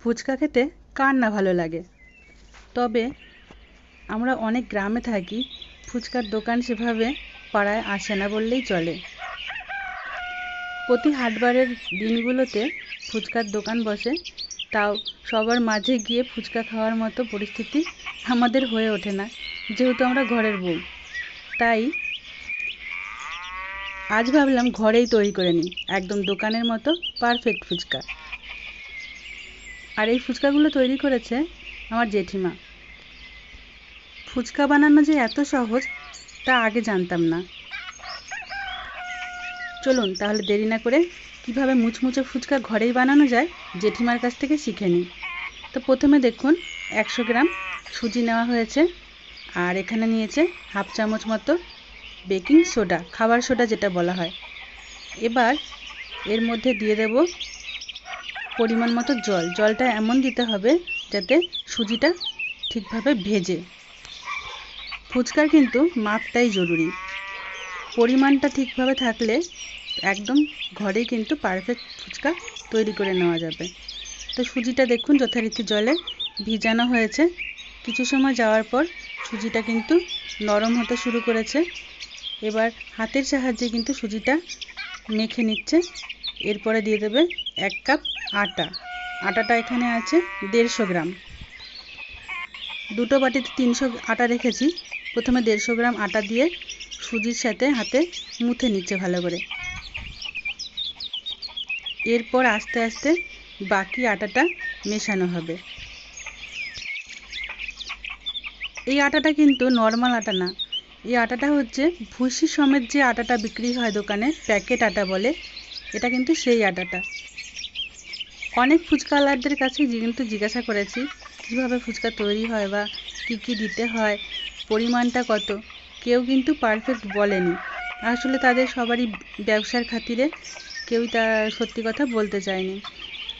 ফুচকা খেতে কার না ভালো লাগে? তবে আমরা অনেক গ্রামে থাকি, ফুচকার দোকান সেভাবে পাড়ায় আসে না বললেই চলে। প্রতি হাটবারের দিনগুলোতে ফুচকার দোকান বসে, তাও সবার মাঝে গিয়ে ফুচকা খাওয়ার মতো পরিস্থিতি আমাদের হয়ে ওঠে না, যেহেতু আমরা ঘরের বউ। তাই আজ ভাবলাম ঘরেই তৈরি করে নিই, একদম দোকানের মতো পারফেক্ট ফুচকা। আর এই ফুচকাগুলো তৈরি করেছে আমার জেঠিমা। ফুচকা বানানো যে এত সহজ, তা আগে জানতাম না। চলুন তাহলে দেরি না করে কীভাবে মুচমুচে ফুচকা ঘরেই বানানো যায় জেঠিমার কাছ থেকে শিখে নিই। তো প্রথমে দেখুন, একশো গ্রাম সুজি নেওয়া হয়েছে আর এখানে নিয়েছে হাফ চামচ মতো বেকিং সোডা, খাবার সোডা যেটা বলা হয়। এবার এর মধ্যে দিয়ে দেব পরিমাণ মতো জল। জলটা এমন দিতে হবে যাতে সুজিটা ঠিকভাবে ভেজে। ফুচকার কিন্তু মাপটাই জরুরি। পরিমাণটা ঠিকভাবে থাকলে একদম ঘরেই কিন্তু পারফেক্ট ফুচকা তৈরি করে নেওয়া যাবে। তো সুজিটা দেখুন যথারীতি জলে ভিজানো হয়েছে। কিছু সময় যাওয়ার পর সুজিটা কিন্তু নরম হতে শুরু করেছে। এবার হাতের সাহায্যে কিন্তু সুজিটা মেখে নিচ্ছে। এরপরে দিয়ে দেবে এক কাপ আটা। আটাটা এখানে আছে দেড়শো গ্রাম। দুটো বাটিতে তিনশো আটা রেখেছি। প্রথমে দেড়শো গ্রাম আটা দিয়ে সুজির সাথে হাতে মুথে নিচ্ছে ভালো করে। এরপর আস্তে আস্তে বাকি আটাটা মেশানো হবে। এই আটাটা কিন্তু নর্মাল আটা না। এই আটাটা হচ্ছে ভুসি সমেত যে আটাটা বিক্রি হয় দোকানে, প্যাকেট আটা বলে, এটা কিন্তু সেই আটাটা। অনেক ফুচকাওয়ালাদের কাছে কিন্তু জিজ্ঞাসা করেছি, কীভাবে ফুচকা তৈরি হয় বা কী কী দিতে হয়, পরিমাণটা কত? কেউ কিন্তু পারফেক্ট বলেনি। আসলে তাদের সবারই ব্যবসার খাতিরে কেউই তা সত্যি কথা বলতে চায়নি।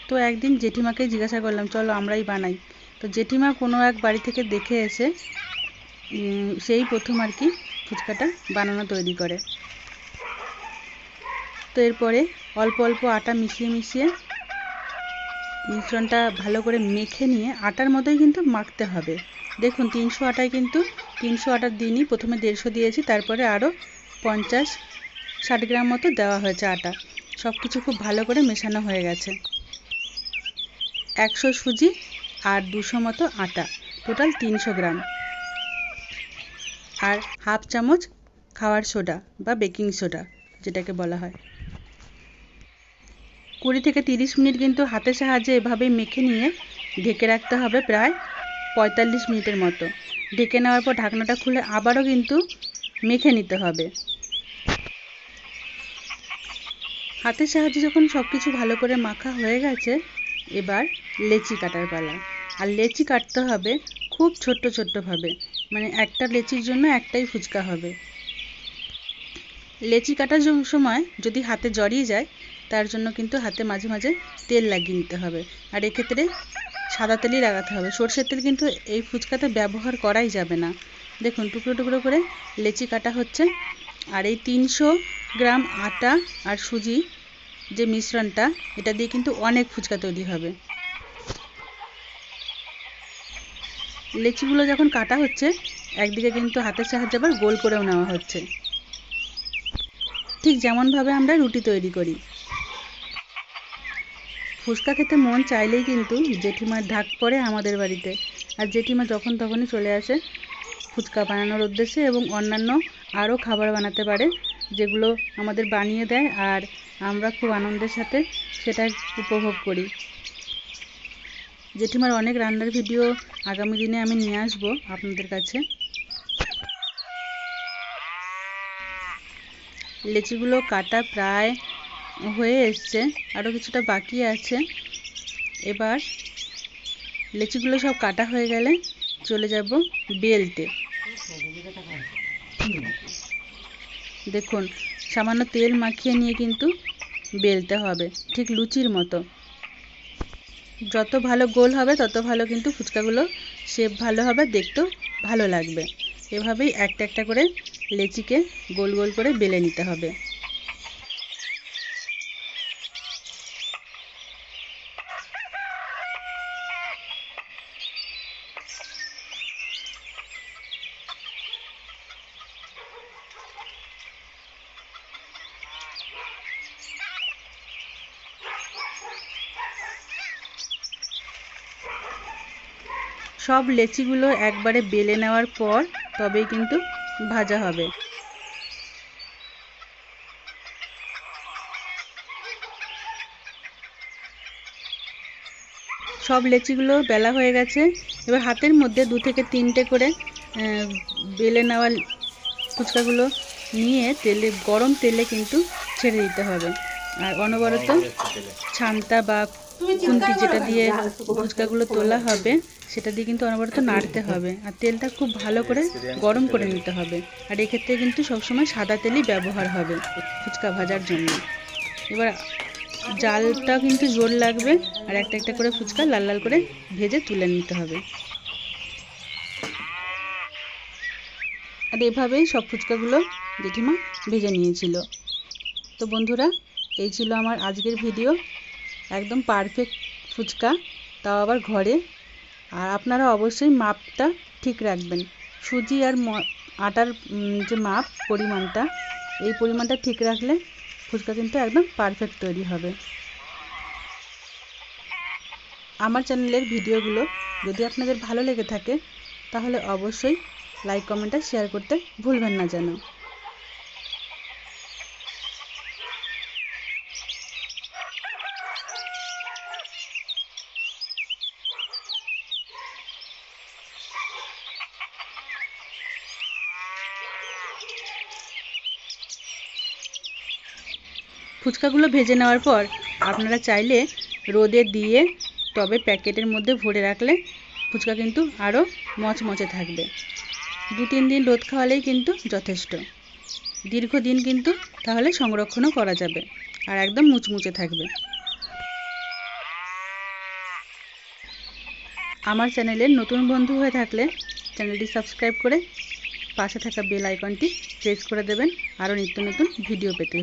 তো একদিন জেঠিমাকে জিজ্ঞাসা করলাম, চলো আমরাই বানাই। তো জেঠিমা কোনো এক বাড়ি থেকে দেখে এসে সেই প্রথম আর কি ফুচকাটা বানানো তৈরি করে। তো এরপরে অল্প অল্প আটা মিশিয়ে মিশিয়ে মিশ্রণটা ভালো করে মেখে নিয়ে আটার মতোই কিন্তু মাখতে হবে। দেখুন, তিনশো আটায় কিন্তু তিনশো আটার দিনই প্রথমে দেড়শো দিয়েছি, তারপরে আরও পঞ্চাশ, ষাট গ্রাম মতো দেওয়া হয়েছে আটা। সব কিছু খুব ভালো করে মেশানো হয়ে গেছে। একশো সুজি আর দুশো মতো আটা, টোটাল তিনশো গ্রাম। আর হাফ চামচ খাওয়ার সোডা বা বেকিং সোডা, যেটাকে বলা হয়। কুড়ি থেকে তিরিশ মিনিট কিন্তু হাতের সাহায্যে এভাবে মেখে নিয়ে ঢেকে রাখতে হবে প্রায় পঁয়তাল্লিশ মিনিটের মতো। ঢেকে নেওয়ার পর ঢাকনাটা খুলে আবারও কিন্তু মেখে নিতে হবে। হাতের সাহায্যে যখন সব কিছু ভালো করে মাখা হয়ে গেছে, এবার লেচি কাটার পালা। আর লেচি কাটতে হবে খুব ছোট্ট ছোট্টভাবে। মানে একটা লেচির জন্য একটাই ফুচকা হবে। লেচি কাটার সময় যদি হাতে জড়িয়ে যায় তার জন্য কিন্তু হাতে মাঝে মাঝে তেল লাগিয়ে নিতে হবে। আর এক্ষেত্রে সাদা তেলই লাগাতে হবে। সর্ষের তেল কিন্তু এই ফুচকাতে ব্যবহার করাই যাবে না। দেখুন, টুকরো টুকরো করে লেচি কাটা হচ্ছে। আর এই তিনশো গ্রাম আটা আর সুজি যে মিশ্রণটা, এটা দিয়ে কিন্তু অনেক ফুচকা তৈরি হবে। লেচিগুলো যখন কাটা হচ্ছে, একদিকে কিন্তু হাতের সাহায্যে আবার গোল করেও নেওয়া হচ্ছে। ঠিক যেমনভাবে আমরা রুটি তৈরি করি। ফুচকা খেতে মন চাইলেই কিন্তু জেঠিমার ঢাক পড়ে আমাদের বাড়িতে। আর জেঠিমা যখন তখনই চলে আসে ফুচকা বানানোর উদ্দেশ্যে এবং অন্যান্য আরও খাবার বানাতে পারে, যেগুলো আমাদের বানিয়ে দেয় আর আমরা খুব আনন্দের সাথে সেটা উপভোগ করি। জেঠিমার অনেক রান্নার ভিডিও আগামী দিনে আমি নিয়ে আসব আপনাদের কাছে। লেচিগুলো কাটা প্রায় হয়ে এসছে আরও কিছুটা বাকি আছে। এবার লেচিগুলো সব কাটা হয়ে গেলে চলে যাব বেলতে। দেখুন, সামান্য তেল মাখিয়ে নিয়ে কিন্তু বেলতে হবে, ঠিক লুচির মতো। যত ভালো গোল হবে, তত ভালো কিন্তু ফুচকাগুলো শেপ ভালো হবে, দেখতেও ভালো লাগবে। এভাবেই একটা একটা করে লেচিকে গোল গোল করে বেলে নিতে হবে। সব লেচিগুলো একবারে বেলে নেওয়ার পর তবেই কিন্তু ভাজা হবে। সব লেচিগুলো বেলা হয়ে গেছে। এবার হাতের মধ্যে দু থেকে তিনটে করে বেলে নেওয়া ফুচকাগুলো নিয়ে তেলে গরম তেলে কিন্তু ছেড়ে দিতে হবে। আর অনবরত ছান্তা বা খুন্তি যেটা দিয়ে ফুচকাগুলো তোলা হবে সেটা দিয়ে কিন্তু অনবরত নাড়তে হবে। আর তেলটা খুব ভালো করে গরম করে নিতে হবে। আর এক্ষেত্রে কিন্তু সবসময় সাদা তেলই ব্যবহার হবে ফুচকা ভাজার জন্য। এবার জালটা কিন্তু জোর লাগবে আর একটা একটা করে ফুচকা লাল লাল করে ভেজে তুলে নিতে হবে। আর এভাবেই সব ফুচকাগুলো জেঠিমা ভেজে নিয়েছিল। তো বন্ধুরা এই ছিল আমার আজকের ভিডিও। একদম পারফেক্ট ফুচকা, তাও আবার ঘরে। আর আপনারা অবশ্যই মাপটা ঠিক রাখবেন। সুজি আর আটার যে মাপ, পরিমাণটা, এই পরিমাণটা ঠিক রাখলে ফুচকা কিন্তু একদম পারফেক্ট তৈরি হবে। আমার চ্যানেলের ভিডিওগুলো যদি আপনাদের ভালো লেগে থাকে, তাহলে অবশ্যই লাইক কমেন্ট আর শেয়ার করতে ভুলবেন না যেন। ফুচকাগুলো ভেজে নেওয়ার পর আপনারা চাইলে রোদে দিয়ে তবে প্যাকেটের মধ্যে ভরে রাখলে ফুচকা কিন্তু আরও মচমচে থাকবে। দু তিন দিন রোদ খাওয়ালেই কিন্তু যথেষ্ট। দীর্ঘদিন কিন্তু তাহলে সংরক্ষণও করা যাবে আর একদম মুচমুচে থাকবে। আমার চ্যানেলের নতুন বন্ধু হয়ে থাকলে চ্যানেলটি সাবস্ক্রাইব করে পাশে থাকা বেল আইকনটি প্রেস করে দেবেন। আরও নিত্য নতুন ভিডিও পেতে